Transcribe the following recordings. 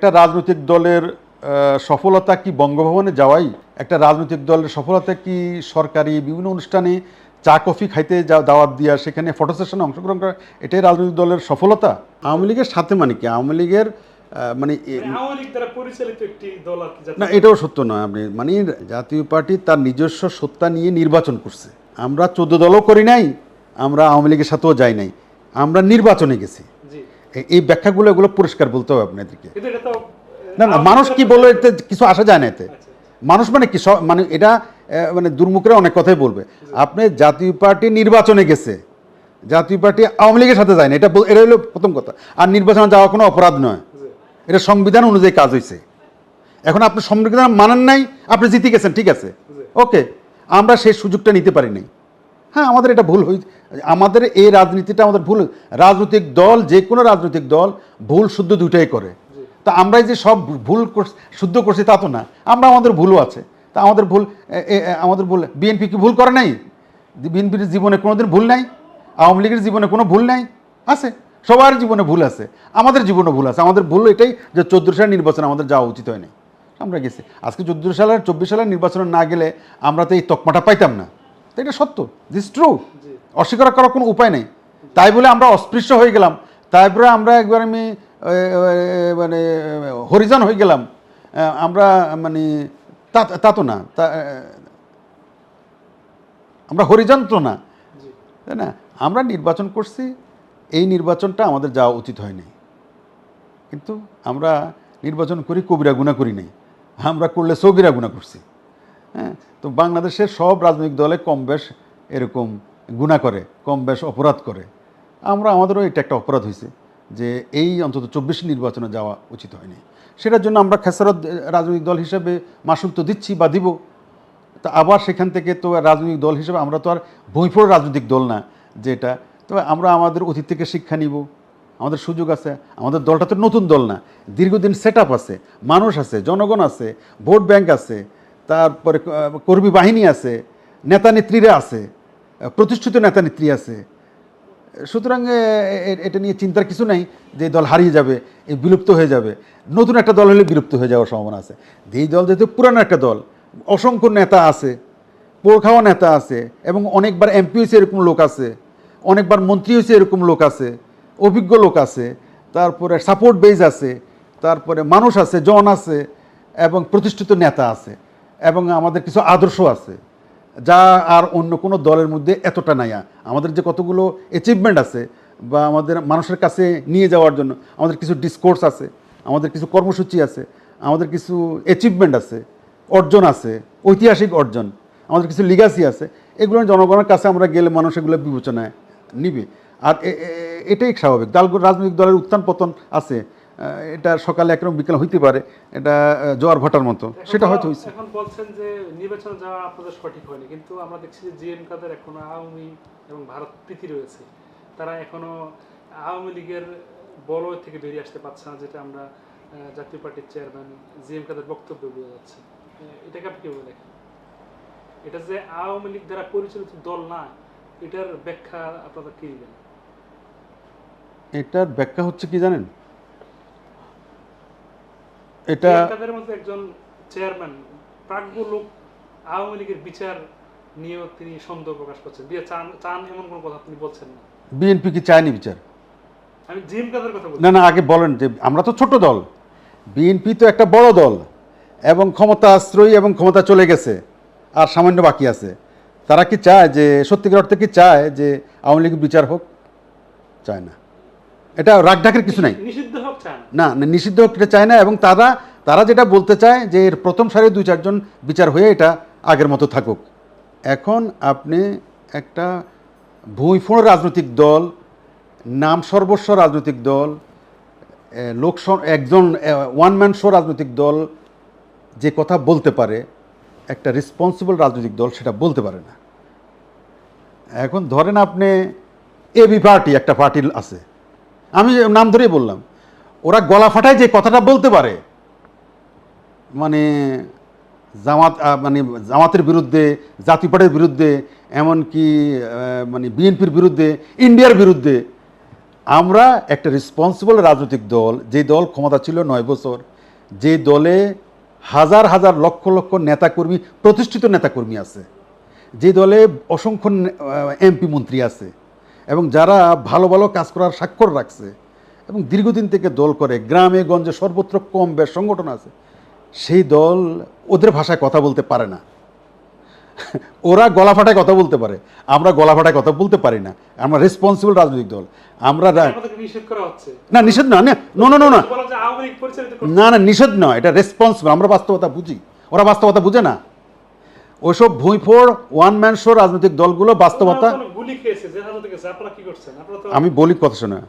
একটা রাজনৈতিক দলের সফলতা কি বঙ্গভবনে যাওয়াই? একটা রাজনৈতিক দলের সফলতা কি সরকারি বিভিন্ন অনুষ্ঠানে চা কফি খাইতে যা- দাওয়াত দিয়া সেখানে ফটো সেশনে অংশগ্রহণ করা এটাই রাজনৈতিক দলের সফলতা? আওয়ামী লীগের সাথে মানে কি? আওয়ামী লীগের মানে এ- আওয়ামী লীগ দ্বারা পরিচালিত একটি দল আর কি না এটাও সত্য নয়। আপনি মানে জাতীয় পার্টি তার নিজস্ব সত্তা নিয়ে নির্বাচন করছে। আমরা চোদ্দ দলও করি নাই আমরা আওয়ামী লীগের সাথেও যাই নাই। আমরা নির্বাচনে গেছি। এই ব্যাখ্যাগুলো এগুলো পরিষ্কার বলতে হবে আপনাদেরকে। না না মানুষ কি বলল এতে কিছু আসা যায় না এতে। আচ্ছা। মানুষ মানে কি সব- মানে এটা মানে দুর্মুখরা অনেক কথাই বলবে। আপনি জাতীয় পার্টি নির্বাচনে গেছে জাতীয় পার্টি আওয়ামী লীগের সাথে যায় না এটা এটা হলো প্রথম কথা। আর নির্বাচনে যাওয়া কোনো অপরাধ নয়। এটা সংবিধান অনুযায়ী কাজ হয়েছে এখন আপনি সংবিধান মানেন নাই আপনি জিতে গেছেন ঠিক আছে। ওকে আমরা সেই সুযোগটা নিতে পারি নাই। হ্যাঁ আমাদের এটা ভুল হই আমাদের এই রাজনীতিটা আমাদের ভুল রাজনৈতিক দল যে কোনো রাজনৈতিক দল ভুল শুদ্ধ দুটাই করে। তা আমরাই যে সব ভুল করছি- শুদ্ধ করছি তা তো না। আমরা আমাদের ভুলও আছে। তা আমাদের ভুল আমাদের ভুল বিএনপি কি ভুল করে নাই? বিএনপির জীবনে কোনোদিন ভুল নাই? আওয়ামী লীগের জীবনে কোনো ভুল নাই? আছে। সবার জীবনে ভুল আছে। আমাদের জীবনে ভুল আছে। আমাদের ভুল এটাই যে চোদ্দ সালের নির্বাচন আমাদের যাওয়া উচিত হয় নাই আমরা গেছি। আজকে চোদ্দ সালের চব্বিশ সালের নির্বাচনে না গেলে আমরা তো এই তকমাটা পাইতাম না। তো এটা সত্য দিস ট্রু অস্বীকার করার কোনো উপায় নেই। তাই বলে আমরা অস্পৃশ্য হয়ে গেলাম। তারপরে আমরা একবার আমি মানে হরিজন হয়ে গেলাম। আমরা মানে তা তো না। আমরা হরিজন তো না। তাই না? আমরা নির্বাচন করছি এই নির্বাচনটা আমাদের যাওয়া উচিত হয়নি। কিন্তু আমরা নির্বাচন করি কবিরা গুণা করি নাই। আমরা করলে সগিরা গুণা করছি। হ্যাঁ তো বাংলাদেশের সব রাজনৈতিক দলে কম বেশ এরকম গুণা করে, কম বেশ অপরাধ করে। আমরা, আমাদেরও এটা একটা অপরাধ হয়েছে যে এই অন্তত চব্বিশ নির্বাচনে যাওয়া উচিত হয়নি। সেটার জন্য আমরা খেসারত রাজনৈতিক দল হিসেবে মাসুল তো দিচ্ছি বা দিব। তা আবার সেখান থেকে তো রাজনৈতিক দল হিসেবে আমরা তো আর বইফোড় রাজনৈতিক দল না যেটা। তবে আমরা আমাদের অতীত থেকে শিক্ষা নিব। আমাদের সুযোগ আছে। আমাদের দলটা তো নতুন দল না। দীর্ঘদিন সেট আছে, মানুষ আছে, জনগণ আছে, ভোট ব্যাংক আছে তারপরে কর্মী বাহিনী আছে, নেতা নেত্রীরা আছে প্রতিষ্ঠিত নেতা নেত্রী আছে। সুতরাং এটা নিয়ে চিন্তার কিছু নাই যে দল হারিয়ে যাবে, এই বিলুপ্ত হয়ে যাবে। নতুন একটা দল হলে বিলুপ্ত হয়ে যাওয়ার সম্ভাবনা আছে। এই দল যেহেতু পুরানো একটা দল, অসংখ্য নেতা আছে পোড়খাওয়া নেতা আছে, এবং অনেকবার এমপি হয়েছে এরকম লোক আছে, অনেকবার মন্ত্রী হয়েছে এরকম লোক আছে, অভিজ্ঞ লোক আছে, তারপরে সাপোর্ট বেজ আছে, তারপরে মানুষ আছে, জন আছে, এবং প্রতিষ্ঠিত নেতা আছে। এবং আমাদের কিছু আদর্শ আছে, যা আর অন্য কোনো দলের মধ্যে এতটা নাই। আমাদের যে কতগুলো অ্যাচিভমেন্ট আছে বা আমাদের মানুষের কাছে নিয়ে যাওয়ার জন্য, আমাদের কিছু ডিসকোর্স আছে, আমাদের কিছু কর্মসূচি আছে, আমাদের কিছু অ্যাচিভমেন্ট আছে, অর্জন আছে, ঐতিহাসিক অর্জন, আমাদের কিছু লিগাসি আছে, এগুলো জনগণের কাছে আমরা গেলে মানুষ এগুলো বিবেচনায় নিবে। আর এটাই স্বাভাবিক। দল রাজনৈতিক দলের উত্থান পতন আছে এটা সকালে একরকম বিকেল হইতে পারে। এটা জোয়ার ভাটার মতো। সেটা হয়তো হয়েছে এখন বলছেন যে নির্বাচন যাওয়া আপনাদের সঠিক হয়নি কিন্তু আমরা দেখছি যে জিএম কাদের এখনও আওয়ামী এবং ভারত প্রীতি রয়েছে। তারা এখনও আওয়ামী লীগের বলয় থেকে বেরিয়ে আসতে পারছে না যেটা আমরা জাতীয় পার্টির চেয়ারম্যান জিএম কাদের বক্তব্য বোঝা যাচ্ছে। এটাকে আপনি কীভাবে দেখেন? এটা যে আওয়ামী লীগ দ্বারা পরিচালিত দল না এটার ব্যাখ্যা আপনারা কি দিবেন? এটার ব্যাখ্যা হচ্ছে কি জানেন? এটা কাদের মধ্যে একজন চেয়ারম্যান প্রাজ্ঞ লোক আওয়ামী লীগের বিচার নিয়েও তিনি সন্দেহ প্রকাশ করছেন। দিয়ে চান চান এমন কোনো কথা তিনি বলছেন না। বিএনপি কি চায়নি বিচার? আমি জিএম কাদের কথা বলছি। না না আগে বলেন যে আমরা তো ছোট দল। বিএনপি তো একটা বড় দল এবং ক্ষমতা আশ্রয়ী এবং ক্ষমতা চলে গেছে আর সামান্য বাকি আছে। তারা কি চায় যে সত্যিকার অর্থে কি চায় যে আওয়ামী লীগ বিচার হোক? চায় না। এটা রাগ ঢাকের কিছু নাই। নিষিদ্ধ না। নিষিদ্ধ এটা চায় না এবং তারা তারা যেটা বলতে চায় যে এর প্রথম সারির দুই, চারজন বিচার হয়ে এটা আগের মতো থাকুক। এখন আপনি একটা ভূমিফোড় রাজনৈতিক দল, নাম সর্বস্ব রাজনৈতিক দল লোক একজন ওয়ান ম্যান শো রাজনৈতিক দল যে কথা বলতে পারে, একটা রেসপন্সিবল রাজনৈতিক দল সেটা বলতে পারে না। এখন ধরেন আপনি এবি পার্টি একটা পার্টি আছে। আমি নাম ধরেই বললাম। ওরা গলা ফাটায় যে কথাটা বলতে পারে। মানে জামাত মানে জামাতের বিরুদ্ধে, জাতীয় বিরুদ্ধে, এমনকি মানে বিএনপির বিরুদ্ধে, ইন্ডিয়ার বিরুদ্ধে আমরা একটা রেসপন্সিবল রাজনৈতিক দল যে দল ক্ষমতা ছিল নয় বছর, যে দলে হাজার হাজার লক্ষ লক্ষ নেতাকর্মী, প্রতিষ্ঠিত নেতাকর্মী আছে। যে দলে অসংখ্য এমপি মন্ত্রী আছে এবং যারা ভালো ভালো কাজ করার স্বাক্ষর রাখছে। এবং দীর্ঘদিন থেকে দল করে গ্রামে গঞ্জে সর্বত্র কম বেশ সংগঠন আছে সেই দল ওদের ভাষায় কথা বলতে পারে না। ওরা গলা ফাটায় কথা বলতে পারে আমরা গলা ফাটায় কথা বলতে পারি না আমরা রেসপন্সিবল রাজনৈতিক দল আমরা না নিষেধ না নো নো নো না। না না নিষেধ নয় এটা রেসপন্সিবল আমরা বাস্তবতা বুঝি। ওরা বাস্তবতা বুঝে না। ওইসব ভুঁইফোড় ওয়ান ম্যান শো রাজনৈতিক দলগুলো বাস্তবতা আমি বলি কথা শোনা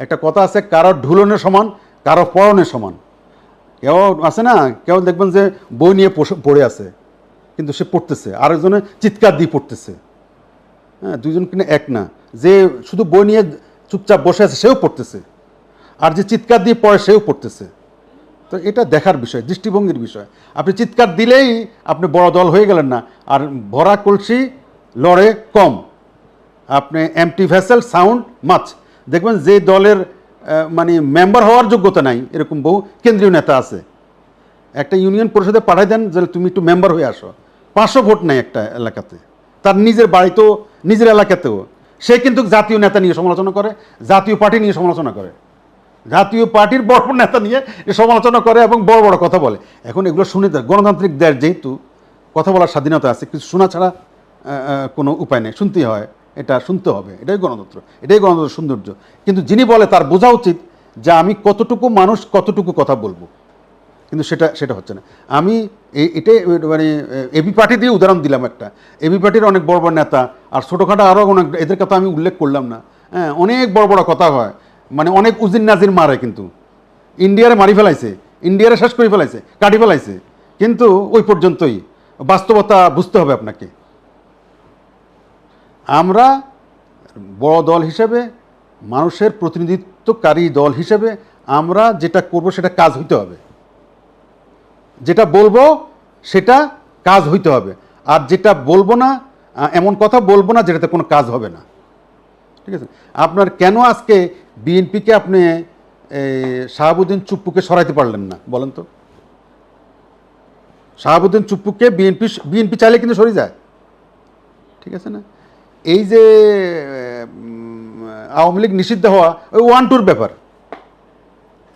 একটা কথা আছে, কারও ঢুলনের সমান, কারও পরনের সমান। কেউ আছে না, কেউ দেখবেন যে বই নিয়ে পড়ে- আছে, কিন্তু সে পড়তেছে, আরেকজনে চিৎকার দিয়ে পড়তেছে। হ্যাঁ দুজন কিনা এক না। যে শুধু বই নিয়ে চুপচাপ বসে আছে, সেও পড়তেছে। আর যে চিৎকার দিয়ে পড়ে, সেও পড়তেছে। তো এটা দেখার বিষয়, দৃষ্টিভঙ্গির বিষয়। আপনি চিৎকার দিলেই আপনি বড় দল হয়ে গেলেন না। আর ভরা কলসি লড়ে কম। আপনি এমটি ভেসেল সাউন্ড মাছ দেখবেন যে দলের মানে মেম্বার হওয়ার যোগ্যতা নাই, এরকম বহু কেন্দ্রীয় নেতা আছে। একটা ইউনিয়ন পরিষদে পাঠাই দেন যে তুমি একটু মেম্বার হয়ে আসো। পাঁচশো ভোট নাই একটা এলাকাতে। তার নিজের বাড়িতেও, নিজের এলাকাতেও। সে কিন্তু জাতীয় নেতা নিয়ে সমালোচনা করে, জাতীয় পার্টি নিয়ে সমালোচনা করে। জাতীয় পার্টির বড় বড় নেতা নিয়ে সমালোচনা করে এবং বড় বড় কথা বলে। এখন এগুলো শুনে গণতান্ত্রিক দেশ যেহেতু, কথা বলার স্বাধীনতা আছে, কিছু শোনা ছাড়া কোনো উপায় নেই। শুনতেই হয়। এটা শুনতে হবে, এটাই গণতন্ত্র, এটাই গণতন্ত্রের সৌন্দর্য। কিন্তু যিনি বলে তার বোঝা উচিত যে আমি কতটুকু মানুষ কতটুকু কথা বলব। কিন্তু সেটা সেটা হচ্ছে না। আমি এটাই মানে এবি পার্টি দিয়ে উদাহরণ দিলাম একটা। এবি পার্টির অনেক বড় বড় নেতা, আর ছোটোখাটো আরও অনেক এদের কথা আমি উল্লেখ করলাম না। হ্যাঁ অনেক বড় বড় কথা হয়। মানে অনেক উজির নাজির মারে কিন্তু। ইন্ডিয়ারে মারি ফেলাইছে, ইন্ডিয়ারে শেষ করে ফেলাইছে, কাটি ফেলাইছে। কিন্তু ওই পর্যন্তই। বাস্তবতা বুঝতে হবে আপনাকে। আমরা বড় দল হিসেবে, মানুষের প্রতিনিধিত্বকারী দল হিসেবে আমরা যেটা করব সেটা কাজ হইতে হবে। যেটা বলব সেটা কাজ হইতে হবে। আর যেটা বলব না এমন কথা বলব না যেটাতে কোনো কাজ হবে না। ঠিক আছে? আপনার কেন আজকে বিএনপিকে আপনি শাহাবুদ্দিন চুপ্পুকে সরাইতে পারলেন না? বলেন তো। শাহাবুদ্দিন চুপ্পুকে বিএনপি বিএনপি চাইলে কিন্তু সরে যায়। ঠিক আছে না? এই যে আওয়ামী লীগ নিষিদ্ধ হওয়া, ওই ওয়ান টুর ব্যাপার।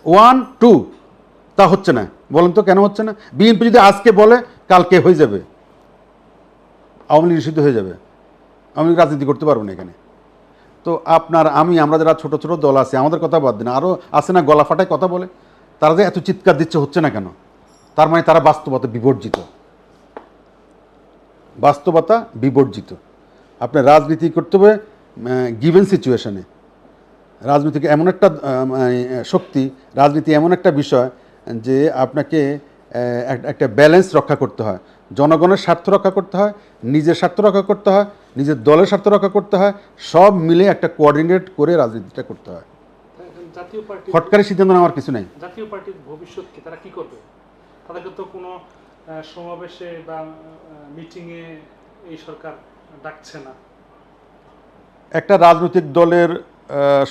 ওয়ান টু তা হচ্ছে না। বলেন তো কেন হচ্ছে না? বিএনপি যদি আজকে বলে, কালকে হয়ে যাবে। আওয়ামী লীগ নিষিদ্ধ হয়ে যাবে। আওয়ামী লীগ রাজনীতি করতে পারব না এখানে। তো আপনার, আমি, আমরা যারা ছোট ছোট দল আছে, আমাদের কথা বাদ দিন। আরও আছে না গলা ফাটায় কথা বলে? তারা যে এত চিৎকার দিচ্ছে হচ্ছে না কেন? তার মানে তারা বাস্তবতা বিবর্জিত। বাস্তবতা বিবর্জিত। আপনার রাজনীতি করতে হবে গিভেন সিচুয়েশনে রাজনীতিকে এমন একটা মানে, শক্তি রাজনীতি এমন একটা বিষয় যে আপনাকে একটা ব্যালেন্স রক্ষা করতে হয়। জনগণের স্বার্থ রক্ষা করতে হয় নিজের স্বার্থ রক্ষা করতে হয় নিজের দলের স্বার্থ রক্ষা করতে হয় সব মিলে একটা কোঅর্ডিনেট করে রাজনীতিটা করতে হয়। ফটকারি সিদ্ধান্ত নেওয়ার কিছু নেই। জাতীয় পার্টির ভবিষ্যৎ কি তারা কি করবে? তাদেরকে তো কোনো সমাবেশে বা মিটিংয়ে এই সরকার ডাকছে না। একটা রাজনৈতিক দলের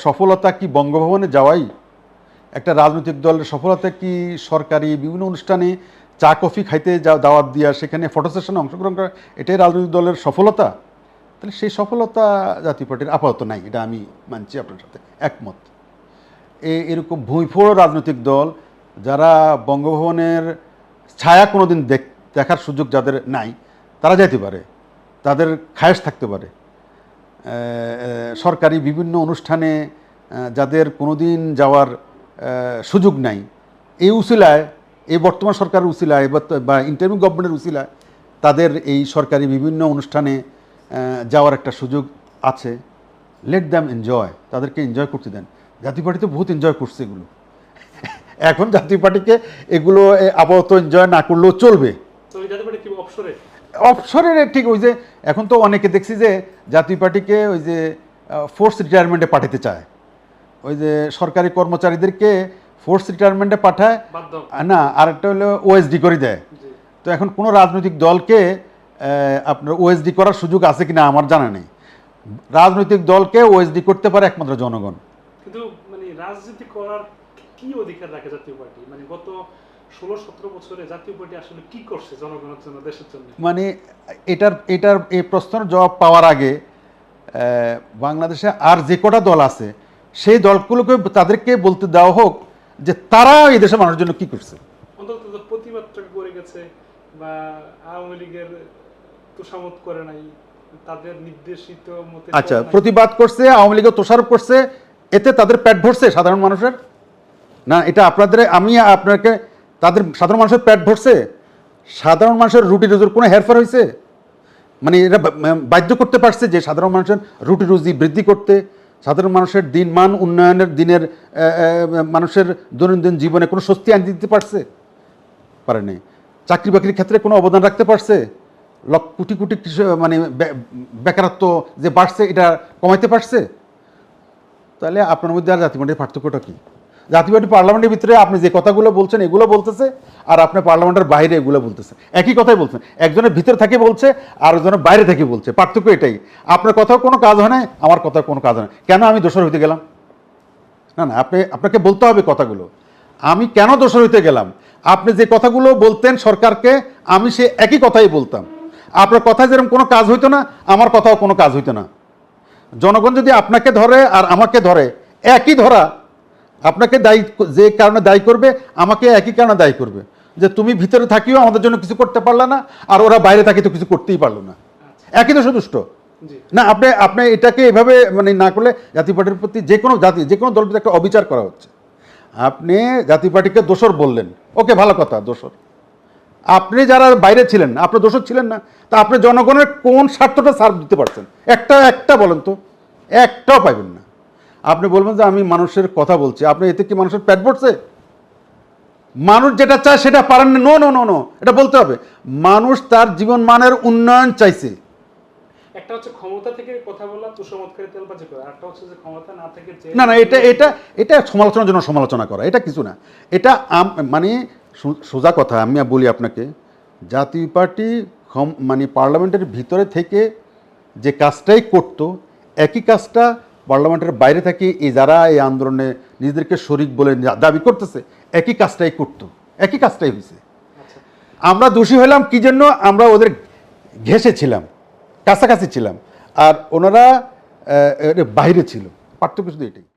সফলতা কি বঙ্গভবনে যাওয়াই? একটা রাজনৈতিক দলের সফলতা কি সরকারি বিভিন্ন অনুষ্ঠানে চা, কফি খাইতে যা, দাওয়াত দিয়া সেখানে ফটো সেশনে অংশগ্রহণ করা, এটাই রাজনৈতিক দলের সফলতা? তাহলে সেই সফলতা জাতীয় পার্টির আপাতত নাই, এটা আমি মানছি আপনার সাথে একমত। এ, এরকম ভুঁইফোড় রাজনৈতিক দল যারা বঙ্গভবনের ছায়া কোনোদিন দেখ, দেখার সুযোগ যাদের নাই, তারা যেতে পারে। তাদের খায়েশ থাকতে পারে। সরকারি বিভিন্ন অনুষ্ঠানে যাদের কোনোদিন যাওয়ার সুযোগ নাই, এই উসিলায়, এই বর্তমান সরকারের উসিলায় বা- ইন্টারভিউ গভর্নমেন্টের উসিলায় তাদের এই সরকারি বিভিন্ন অনুষ্ঠানে যাওয়ার একটা সুযোগ আছে। লেট দ্যাম এনজয় তাদেরকে এনজয় করতে দেন। জাতীয় পার্টি তো বহুত এনজয় করছে এগুলো। এখন জাতীয় পার্টিকে এগুলো আপাতত এনজয় না করলেও চলবে তো এই জাতীয় পার্টি কি অবসরে অবসরের ঠিক ওই যে এখন তো অনেকে দেখছি যে জাতীয় পার্টিকে ওই যে ফোর্স রিটায়ারমেন্টে পাঠাতে চায়। ওই যে সরকারি কর্মচারীদেরকে ফোর্স রিটায়ারমেন্টে পাঠায় না আরেকটা হলো ওএসডি করে দেয়। তো এখন কোনো রাজনৈতিক দলকে আপনার ওএসডি করার সুযোগ আছে কিনা আমার জানা নেই। রাজনৈতিক দলকে ওএসডি করতে পারে একমাত্র জনগণ। কিন্তু মানে রাজনীতি করার কি অধিকার রাখে জাতীয় পার্টি? মানে গত ষোলো সতেরো বছরে জাতীয় পার্টি আসলে কি করছে জনগণের জন্য দেশের জন্য? মানে এটার এটার এই প্রশ্নের জবাব পাওয়ার আগে বাংলাদেশে আর যে কটা দল আছে সেই দলগুলোকে তাদেরকে বলতে দেওয়া হোক যে তারা এই দেশের মানুষের জন্য কি করছে। অন্তত প্রতিবাদটা করে গেছে বা আওয়ামী লীগের তোষামত করে নাই তাদের নির্দেশিত মতে আচ্ছা প্রতিবাদ করছে আওয়ামী লীগের তোষারোপ করছে এতে তাদের পেট ভরছে সাধারণ মানুষের? না এটা আপনাদের আমি আপনাকে তাদের সাধারণ মানুষের পেট ভরছে, সাধারণ মানুষের রুটি রুজির কোনো হেরফের হয়েছে মানে এরা বাধ্য করতে পারছে যে সাধারণ মানুষের রুটি রুজি বৃদ্ধি করতে, সাধারণ মানুষের দিনমান উন্নয়নের, দিনের মানুষের দৈনন্দিন জীবনে কোনো স্বস্তি আনি দিতে পারছে? পারেনি চাকরি বাকরির ক্ষেত্রে কোনো অবদান রাখতে পারছে? লক্ষ, কোটি কোটি মানে বেকারত্ব যে বাড়ছে, এটা কমাইতে পারছে? তাহলে আপনার মধ্যে আর জাতীয় পার্থক্যটা কি? জাতীয় পার্টি পার্লামেন্টের ভিতরে আপনি যে কথাগুলো বলছেন, এগুলো বলতেছে, আর আপনি পার্লামেন্টের বাইরে এগুলো বলতেছে। একই কথাই বলছেন। একজনের ভিতরে থেকে বলছে, আর একজনের বাইরে থেকে বলছে। পার্থক্য এটাই। আপনার কথাও কোনো কাজ হয় না আমার কথাও কোনো কাজ হয় না কেন আমি দোষর হইতে গেলাম? না না, আপনি, আপনাকে বলতে হবে কথাগুলো। আমি কেন দোষর হইতে গেলাম? আপনি যে কথাগুলো বলতেন সরকারকে, আমি সে একই কথাই বলতাম। আপনার কথায় যেরকম কোনো কাজ হইতো না, আমার কথাও কোনো কাজ হইতো না। জনগণ যদি আপনাকে ধরে আর আমাকে ধরে, একই ধরা আপনাকে দায়ী যে কারণে দায়ী করবে আমাকে একই কারণে দায়ী করবে। যে তুমি ভিতরে থাকিও আমাদের জন্য কিছু করতে পারলে না আর ওরা বাইরে থাকি তো কিছু করতেই পারল না। একই তো সন্তুষ্ট? না আপনি আপনি এটাকে এভাবে মানে না করলে জাতি পার্টির প্রতি যে কোনো জাতি যে কোনো দলের প্রতি একটা অবিচার করা হচ্ছে। আপনি জাতি পার্টিকে দোষর বললেন। ওকে ভালো কথা দোষর। আপনি যারা বাইরে ছিলেন আপনি দোষর ছিলেন না তা আপনি জনগণের কোন স্বার্থটা সার্ভ দিতে পারছেন? একটা একটা বলেন তো। একটাও পাইবেন না। আপনি বলবেন যে আমি মানুষের কথা বলছি। আপনি এতে কি মানুষের পেট পড়ছে মানুষ যেটা চায় সেটা পারেন না। নো নো নো নো এটা বলতে হবে। মানুষ তার জীবন মানের উন্নয়ন চাইছে। একটা হচ্ছে ক্ষমতা থেকে কথা বলা তুষমতকারী তেলবাজি করে। আরেকটা হচ্ছে যে ক্ষমতা না থেকে না না এটা এটা এটা সমালোচনার জন্য সমালোচনা করা। এটা কিছু না। এটা মানে সোজা কথা আমি বলি আপনাকে। জাতীয় পার্টি মানে পার্লামেন্টের ভিতরে থেকে যে কাজটাই করত একই কাজটা পার্লামেন্টের বাইরে থাকি এই যারা এই আন্দোলনে নিজেদেরকে শরিক বলে দাবি করতেছে একই কাজটাই করত একই কাজটাই হয়েছে আচ্ছা। আমরা দোষী হলাম কি জন্য? আমরা ওদের ঘেসে ছিলাম কাছাকাছি ছিলাম আর ওনারা বাইরে ছিল। পার্থক্য শুধু এটাই।